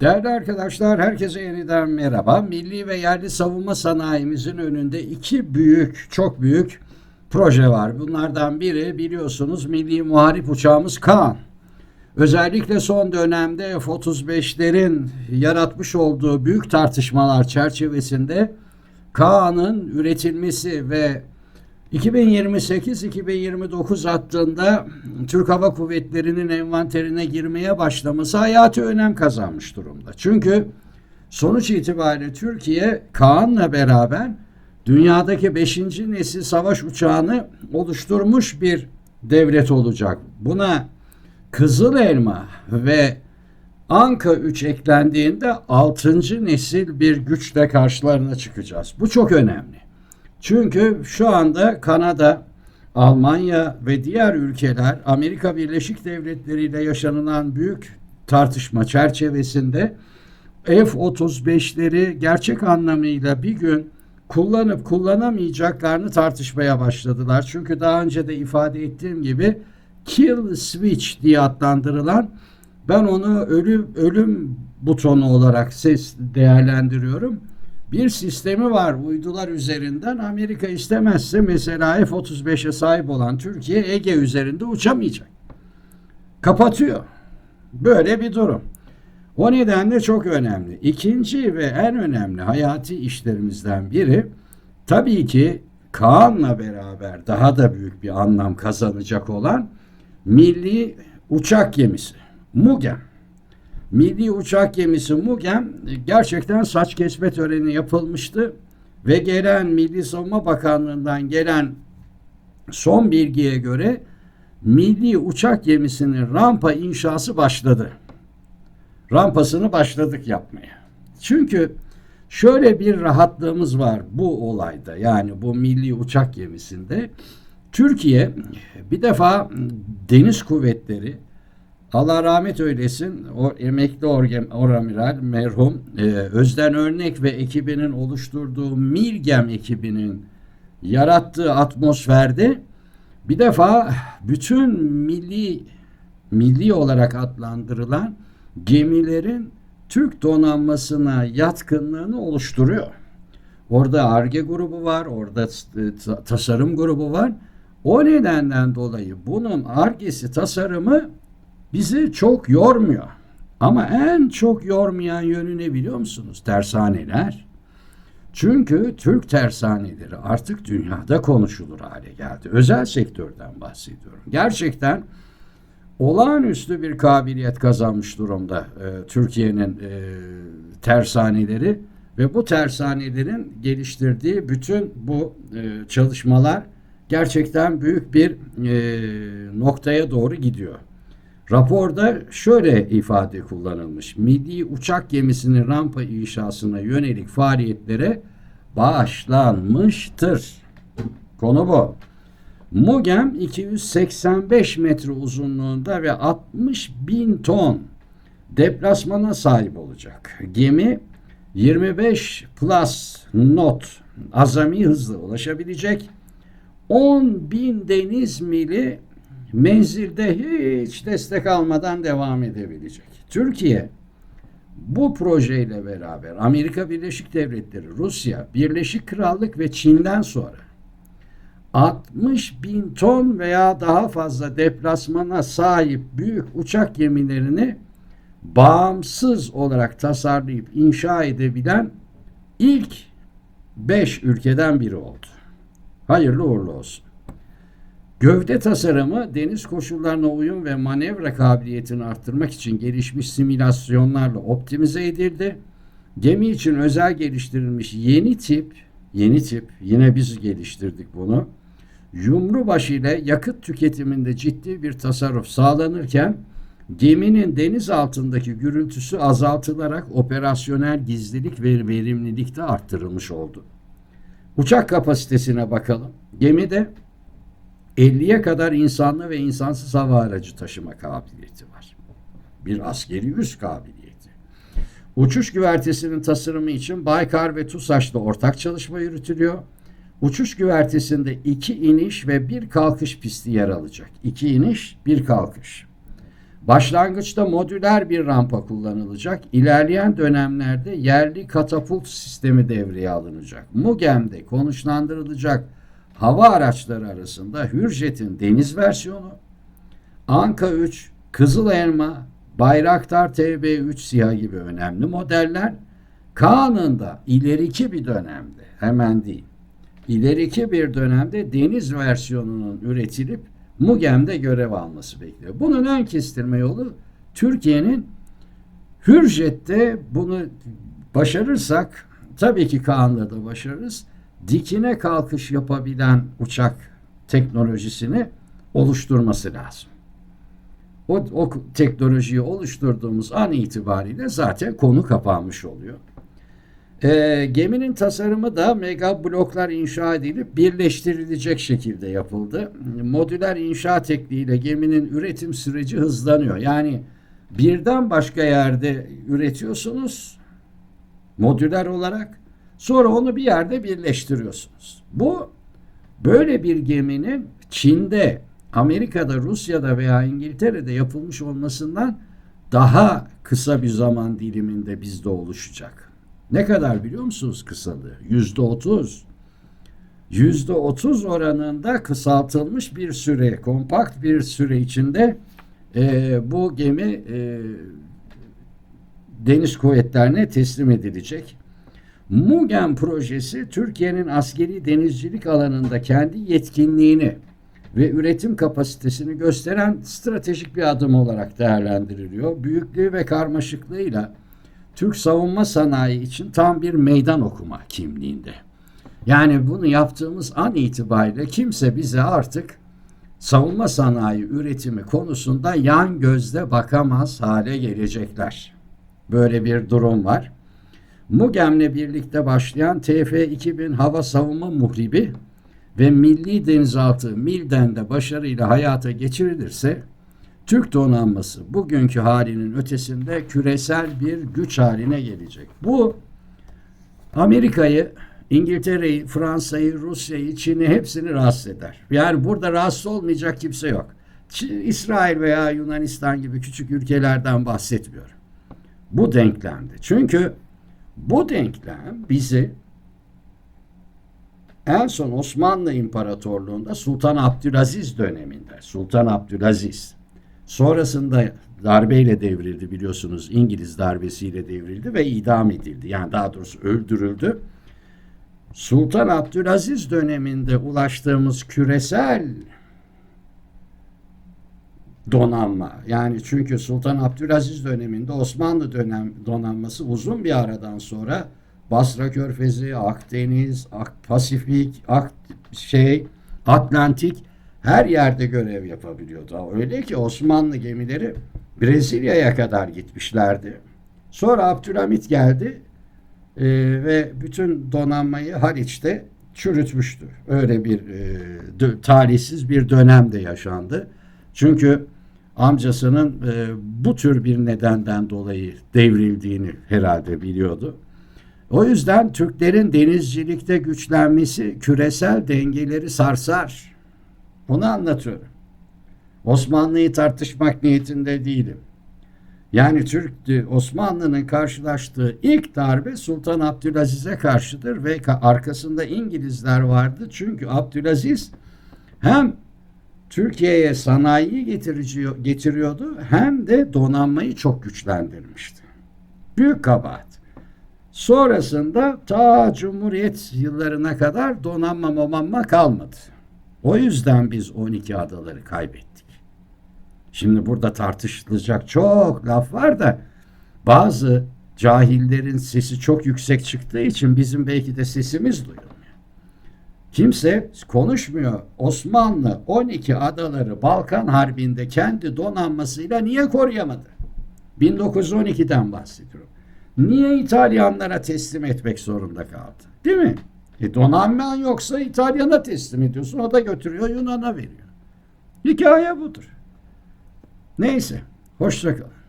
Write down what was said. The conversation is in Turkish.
Değerli arkadaşlar, herkese yeniden merhaba. Milli ve yerli savunma sanayimizin önünde iki büyük, çok büyük proje var. Bunlardan biri biliyorsunuz Milli Muharip Uçağımız Kaan. Özellikle son dönemde F-35'lerin yaratmış olduğu büyük tartışmalar çerçevesinde Kaan'ın üretilmesi ve 2028-2029 hattında Türk Hava Kuvvetleri'nin envanterine girmeye başlaması hayati önem kazanmış durumda. Çünkü sonuç itibariyle Türkiye Kaan'la beraber dünyadaki 5. nesil savaş uçağını oluşturmuş bir devlet olacak. Buna Kızıl Elma ve Anka 3 eklendiğinde 6. nesil bir güçle karşılarına çıkacağız. Bu çok önemli. Çünkü şu anda Kanada, Almanya ve diğer ülkeler Amerika Birleşik Devletleri ile yaşanılan büyük tartışma çerçevesinde F-35'leri gerçek anlamıyla bir gün kullanıp kullanamayacaklarını tartışmaya başladılar. Çünkü daha önce de ifade ettiğim gibi kill switch diye adlandırılan ben onu ölüm ölüm butonu olarak ses değerlendiriyorum. Bir sistemi var uydular üzerinden Amerika istemezse mesela F-35'e sahip olan Türkiye Ege üzerinde uçamayacak. Kapatıyor. Böyle bir durum. O nedenle çok önemli. İkinci ve en önemli hayati işlerimizden biri tabii ki Kaan'la beraber daha da büyük bir anlam kazanacak olan milli uçak gemisi. MUGEM. Milli uçak gemisi MUGEM gerçekten saç kesme töreni yapılmıştı ve gelen Milli Savunma Bakanlığı'ndan gelen son bilgiye göre milli uçak gemisinin rampa inşası başladı. Rampasını başladık yapmaya. Çünkü şöyle bir rahatlığımız var bu olayda yani bu milli uçak gemisinde. Türkiye bir defa deniz kuvvetleri Allah rahmet eylesin o emekli oramiral merhum e, Özden Örnek ve ekibinin oluşturduğu Milgem ekibinin yarattığı atmosferde bir defa bütün milli milli olarak adlandırılan gemilerin Türk donanmasına yatkınlığını oluşturuyor. Orada ARGE grubu var, orada tasarım grubu var. O nedenden dolayı bunun ARGE'si tasarımı bizi çok yormuyor. Ama en çok yormayan yönü ne biliyor musunuz? Tersaneler. Çünkü Türk tersaneleri artık dünyada konuşulur hale geldi. Özel sektörden bahsediyorum. Gerçekten olağanüstü bir kabiliyet kazanmış durumda e, Türkiye'nin e, tersaneleri ve bu tersanelerin geliştirdiği bütün bu e, çalışmalar gerçekten büyük bir e, noktaya doğru gidiyor. Raporda şöyle ifade kullanılmış. Milli uçak gemisinin rampa inşasına yönelik faaliyetlere başlanmıştır. Konu bu. MUGEM 285 metre uzunluğunda ve 60 bin ton deplasmana sahip olacak. Gemi 25 plus not azami hızla ulaşabilecek. 10 bin deniz mili menzilde hiç destek almadan devam edebilecek. Türkiye bu projeyle beraber Amerika Birleşik Devletleri, Rusya, Birleşik Krallık ve Çin'den sonra 60 bin ton veya daha fazla deplasmana sahip büyük uçak gemilerini bağımsız olarak tasarlayıp inşa edebilen ilk 5 ülkeden biri oldu. Hayırlı uğurlu olsun. Gövde tasarımı deniz koşullarına uyum ve manevra kabiliyetini arttırmak için gelişmiş simülasyonlarla optimize edildi. Gemi için özel geliştirilmiş yeni tip, yeni tip yine biz geliştirdik bunu. Yumru başı ile yakıt tüketiminde ciddi bir tasarruf sağlanırken geminin deniz altındaki gürültüsü azaltılarak operasyonel gizlilik ve verimlilik de arttırılmış oldu. Uçak kapasitesine bakalım. Gemide 50'ye kadar insanlı ve insansız hava aracı taşıma kabiliyeti var. Bir askeri üs kabiliyeti. Uçuş güvertesinin tasarımı için Baykar ve TUSAŞ'la ortak çalışma yürütülüyor. Uçuş güvertesinde iki iniş ve bir kalkış pisti yer alacak. İki iniş, bir kalkış. Başlangıçta modüler bir rampa kullanılacak. İlerleyen dönemlerde yerli katapult sistemi devreye alınacak. MUGEM'de konuşlandırılacak hava araçları arasında Hürjet'in deniz versiyonu, Anka 3, Kızıl Elma, Bayraktar TB3 siyah gibi önemli modeller Kaan'ın da ileriki bir dönemde hemen değil ileriki bir dönemde deniz versiyonunun üretilip MUGEM'de görev alması bekliyor. Bunun ön kestirme yolu Türkiye'nin Hürjet'te bunu başarırsak tabii ki Kaan'la da başarırız. Dikine kalkış yapabilen uçak teknolojisini oluşturması lazım. O, o teknolojiyi oluşturduğumuz an itibariyle zaten konu kapanmış oluyor. E, geminin tasarımı da mega bloklar inşa edilip birleştirilecek şekilde yapıldı. Modüler inşa tekniğiyle geminin üretim süreci hızlanıyor. Yani birden başka yerde üretiyorsunuz modüler olarak. Sonra onu bir yerde birleştiriyorsunuz. Bu böyle bir geminin Çin'de, Amerika'da, Rusya'da veya İngiltere'de yapılmış olmasından daha kısa bir zaman diliminde bizde oluşacak. Ne kadar biliyor musunuz kısalığı? Yüzde otuz. Yüzde otuz oranında kısaltılmış bir süre, kompakt bir süre içinde e, bu gemi e, deniz kuvvetlerine teslim edilecek. Mugen projesi Türkiye'nin askeri denizcilik alanında kendi yetkinliğini ve üretim kapasitesini gösteren stratejik bir adım olarak değerlendiriliyor. Büyüklüğü ve karmaşıklığıyla Türk savunma sanayi için tam bir meydan okuma kimliğinde. Yani bunu yaptığımız an itibariyle kimse bize artık savunma sanayi üretimi konusunda yan gözle bakamaz hale gelecekler. Böyle bir durum var. MUGEM'le birlikte başlayan TF-2000 hava savunma muhribi ve Milli Denizaltı MİLDEN de başarıyla hayata geçirilirse Türk donanması bugünkü halinin ötesinde küresel bir güç haline gelecek. Bu Amerika'yı, İngiltere'yi, Fransa'yı, Rusya'yı, Çin'i hepsini rahatsız eder. Yani burada rahatsız olmayacak kimse yok. İsrail veya Yunanistan gibi küçük ülkelerden bahsetmiyorum. Bu denklemde. Çünkü bu denklem bizi en son Osmanlı İmparatorluğu'nda Sultan Abdülaziz döneminde, Sultan Abdülaziz Sonrasında darbeyle devrildi biliyorsunuz. İngiliz darbesiyle devrildi ve idam edildi. Yani daha doğrusu öldürüldü. Sultan Abdülaziz döneminde ulaştığımız küresel donanma yani çünkü Sultan Abdülaziz döneminde Osmanlı dönem donanması uzun bir aradan sonra Basra Körfezi, Akdeniz, Ak Pasifik, Ak şey Atlantik her yerde görev yapabiliyordu. Öyle ki Osmanlı gemileri Brezilya'ya kadar gitmişlerdi. Sonra Abdülhamit geldi e, ve bütün donanmayı Haliç'te çürütmüştü. Öyle bir e, talihsiz bir dönem de yaşandı. Çünkü amcasının e, bu tür bir nedenden dolayı devrildiğini herhalde biliyordu. O yüzden Türklerin denizcilikte güçlenmesi küresel dengeleri sarsar. Onu anlatıyorum. Osmanlı'yı tartışmak niyetinde değilim. Yani Türk Osmanlı'nın karşılaştığı ilk darbe Sultan Abdülaziz'e karşıdır ve arkasında İngilizler vardı. Çünkü Abdülaziz hem Türkiye'ye sanayi getiriyordu hem de donanmayı çok güçlendirmişti. Büyük kabahat. Sonrasında ta Cumhuriyet yıllarına kadar donanma momamma kalmadı. O yüzden biz 12 adaları kaybettik. Şimdi burada tartışılacak çok laf var da bazı cahillerin sesi çok yüksek çıktığı için bizim belki de sesimiz duyulmuyor. Kimse konuşmuyor. Osmanlı 12 adaları Balkan Harbi'nde kendi donanmasıyla niye koruyamadı? 1912'den bahsediyorum. Niye İtalyanlara teslim etmek zorunda kaldı? Değil mi? E donanman yoksa İtalyan'a teslim ediyorsun. O da götürüyor Yunan'a veriyor. Hikaye budur. Neyse. Hoşçakalın.